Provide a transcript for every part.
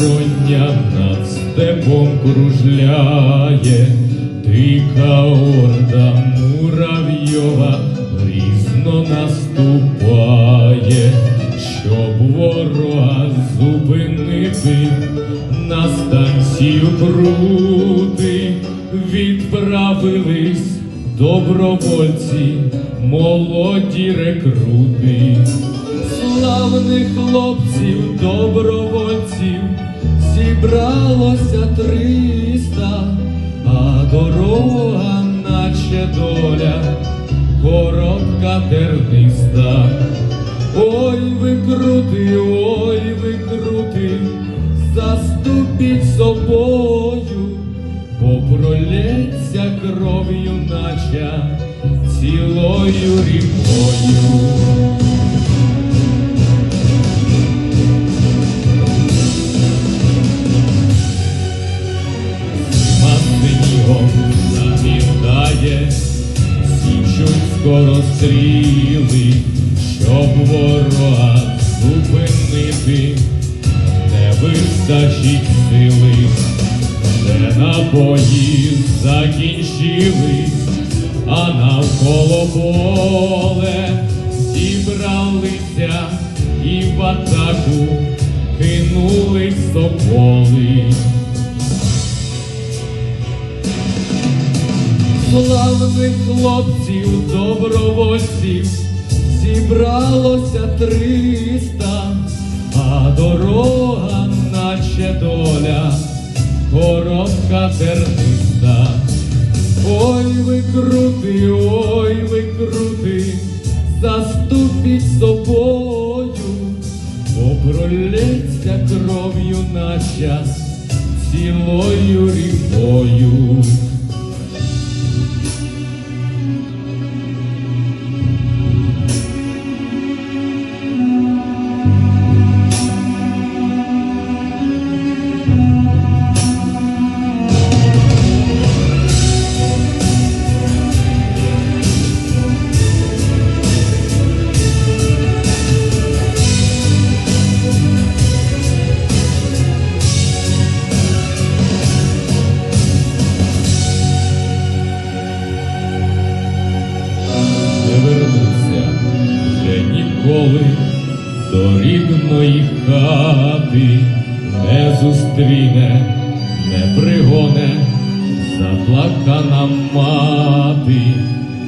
безброння над степом кружляє, дика орда муравйова грізно наступає, щоб ворога зупинити, на станцію крути. Відправились добровольці, молоді рекрути. Славних хлопців, добровольців зібралося триста, а дорога, наче доля, коротка терниста. Ой, ви крути, ой, ви крути, заступіть собою, бо пролється кров'ю, наче цілою рікою. Замітає, січуть скоро стріли, щоб ворога зупинити, не вистачить сили, де набої закінчились, а навколо поле зібралися і в атаку кинулись соколи. Славних хлопців, добровольців зібралося триста, а дорога, наче доля, коротка терниста. Ой, ви крути, ой, ви крути, заступіть собою, бо пролється кров'ю наче цілою рікою. Не вернуся вже ніколи до рідної хати, не зустріне, не пригоне заплакана мати,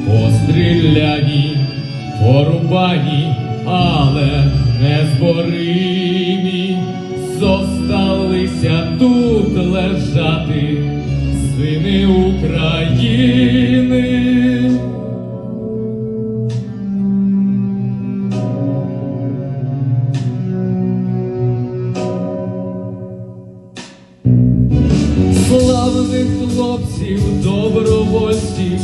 постріляні, порубані, але незборимі, зосталися тут лежати, сини України. Добровольців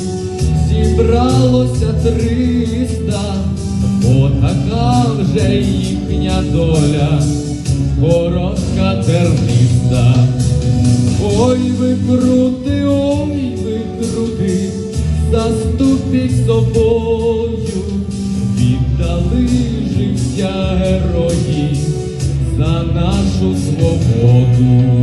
зібралося триста, бо така вже їхня доля, коротка терниста. Ой, ви крути, ой, ви крути, заступіть собою, віддали життя герої за нашу свободу.